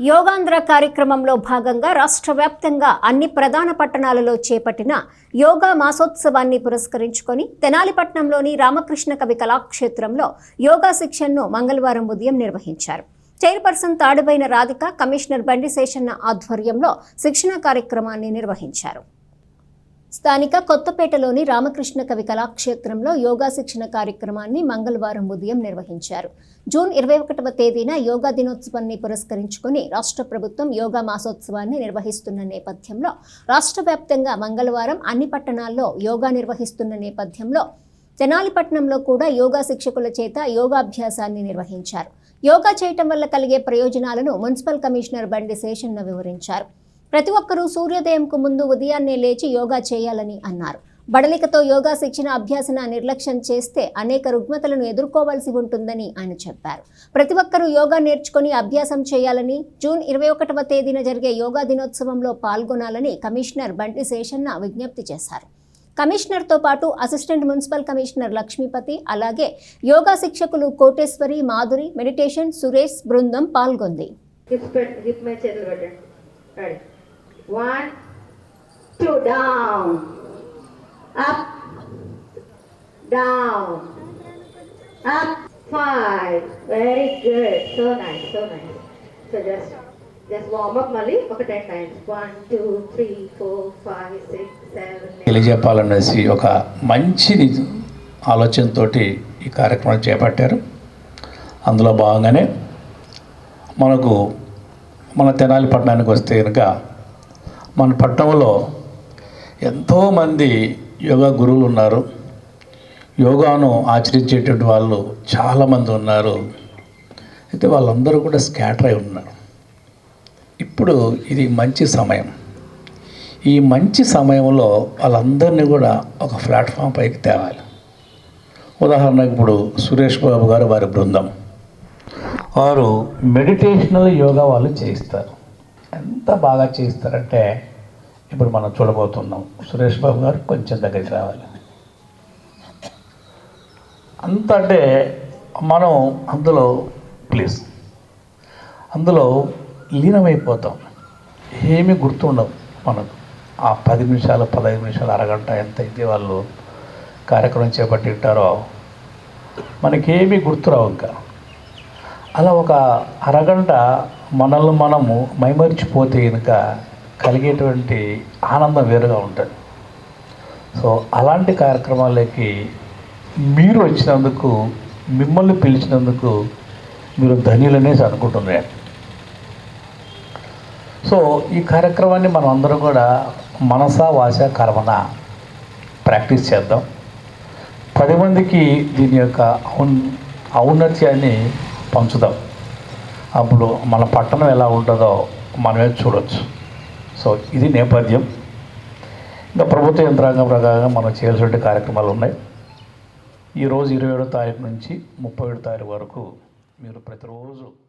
యోగాంధ్ర కార్యక్రమంలో భాగంగా రాష్ట్ర వ్యాప్తంగా అన్ని ప్రధాన పట్టణాలలో చేపట్టిన యోగా మాసోత్సవాన్ని పురస్కరించుకొని తెనాలిపట్నంలోని రామకృష్ణ కవి కళాక్షేత్రంలో యోగా శిక్షణను మంగళవారం ఉదయం నిర్వహించారు. చైర్పర్సన్ తాడుబైన రాధిక కమిషనర్ బండి శేషన్న ఆధ్వర్యంలో శిక్షణ కార్యక్రమాన్ని నిర్వహించారు. స్థానిక కొత్తపేటలోని రామకృష్ణ కవి కళాక్షేత్రంలో యోగా శిక్షణ కార్యక్రమాన్ని మంగళవారం ఉదయం నిర్వహించారు. జూన్ ఇరవై ఒకటవ తేదీన యోగా దినోత్సవాన్ని పురస్కరించుకుని రాష్ట్ర ప్రభుత్వం యోగా మాసోత్సవాన్ని నిర్వహిస్తున్న నేపథ్యంలో రాష్ట్ర వ్యాప్తంగా మంగళవారం అన్ని పట్టణాల్లో యోగా నిర్వహిస్తున్న నేపథ్యంలో తెనాలిపట్నంలో కూడా యోగా శిక్షకుల చేత యోగాభ్యాసాన్ని నిర్వహించారు. యోగా చేయటం వల్ల కలిగే ప్రయోజనాలను మున్సిపల్ కమిషనర్ బండి శేషన్న వివరించారు. ప్రతి ఒక్కరూ సూర్యోదయంకు ముందు ఉదయాన్నే లేచి యోగా చేయాలని అన్నారు. బడలికతో యోగా శిక్షణ అభ్యాసన నిర్లక్ష్యం చేస్తే అనేక రుగ్మతలను ఎదుర్కోవాల్సి ఉంటుందని ఆయన చెప్పారు. ప్రతి ఒక్కరూ యోగా నేర్చుకుని అభ్యాసం చేయాలని జూన్ ఇరవై ఒకటవ తేదీన జరిగే యోగా దినోత్సవంలో పాల్గొనాలని కమిషనర్ బంటి శేషన్న విజ్ఞప్తి చేశారు. కమిషనర్తో పాటు అసిస్టెంట్ మున్సిపల్ కమిషనర్ లక్ష్మీపతి అలాగే యోగా శిక్షకులు కోటేశ్వరి మాధురి మెడిటేషన్ సురేష్ బృందం పాల్గొంది. One, two, down, up, down, up, five. Very good. So nice, so nice. So very just so up so nice so just just warm మళ్ళీ ఒక ten times one two three four five six seven తెలియజెప్పాలనేసి ఒక మంచి ఆలోచనతో ఈ కార్యక్రమం చేపట్టారు అందులో భాగంగానే మనకు మన తెనాలి పట్టణానికి వస్తే కనుక మన పట్టణంలో ఎంతోమంది యోగా గురువులు ఉన్నారు. యోగాను ఆచరించేటువంటి వాళ్ళు చాలామంది ఉన్నారు. అయితే వాళ్ళందరూ కూడా స్కాటర్ అయి ఉన్నారు. ఇప్పుడు ఇది మంచి సమయం. ఈ మంచి సమయంలో వాళ్ళందరినీ కూడా ఒక ప్లాట్ఫామ్ పైకి తేవాలి. ఉదాహరణకు ఇప్పుడు సురేష్ బాబు గారు వారి బృందం. వారు మెడిటేషనల్ యోగా వాళ్ళు చేయిస్తారు. ఎంత బాగా చేయిస్తారంటే ఇప్పుడు మనం చూడబోతున్నాం. సురేష్ బాబు గారు కొంచెం దగ్గరికి రావాలి. అంత అంటే మనం అందులో ప్లీజ్ అందులో లీనమైపోతాం. ఏమీ గుర్తుండవు మనకు. ఆ పది నిమిషాలు పదహైదు నిమిషాలు అరగంట ఎంత అయితే వాళ్ళు కార్యక్రమం చేపట్టి ఉంటారో మనకేమీ గుర్తురావు ఇంకా. అలా ఒక అరగంట మనల్ని మనము మైమరిచిపోతే కనుక కలిగేటువంటి ఆనందం వేరుగా ఉంటుంది. సో అలాంటి కార్యక్రమాలకి మీరు వచ్చినందుకు మిమ్మల్ని పిలిచినందుకు మీరు ధన్యులనేసి అనుకుంటున్నాను సో ఈ కార్యక్రమాన్ని మనం అందరం కూడా మనసా వాచ కర్మన ప్రాక్టీస్ చేద్దాం. పది మందికి దీని యొక్క ఔన్ ఔన్నత్యాన్ని పంచుదాం. అప్పుడు మన పట్టణం ఎలా ఉంటుందో మనమే చూడవచ్చు సో ఇది నేపథ్యం. ఇంకా ప్రభుత్వ యంత్రాంగం ప్రకారంగా మనం చేయాల్సిన కార్యక్రమాలు ఉన్నాయి. ఈరోజు ఇరవై ఏడో తారీఖు నుంచి ముప్పై ఏడో తారీఖు వరకు మీరు ప్రతిరోజు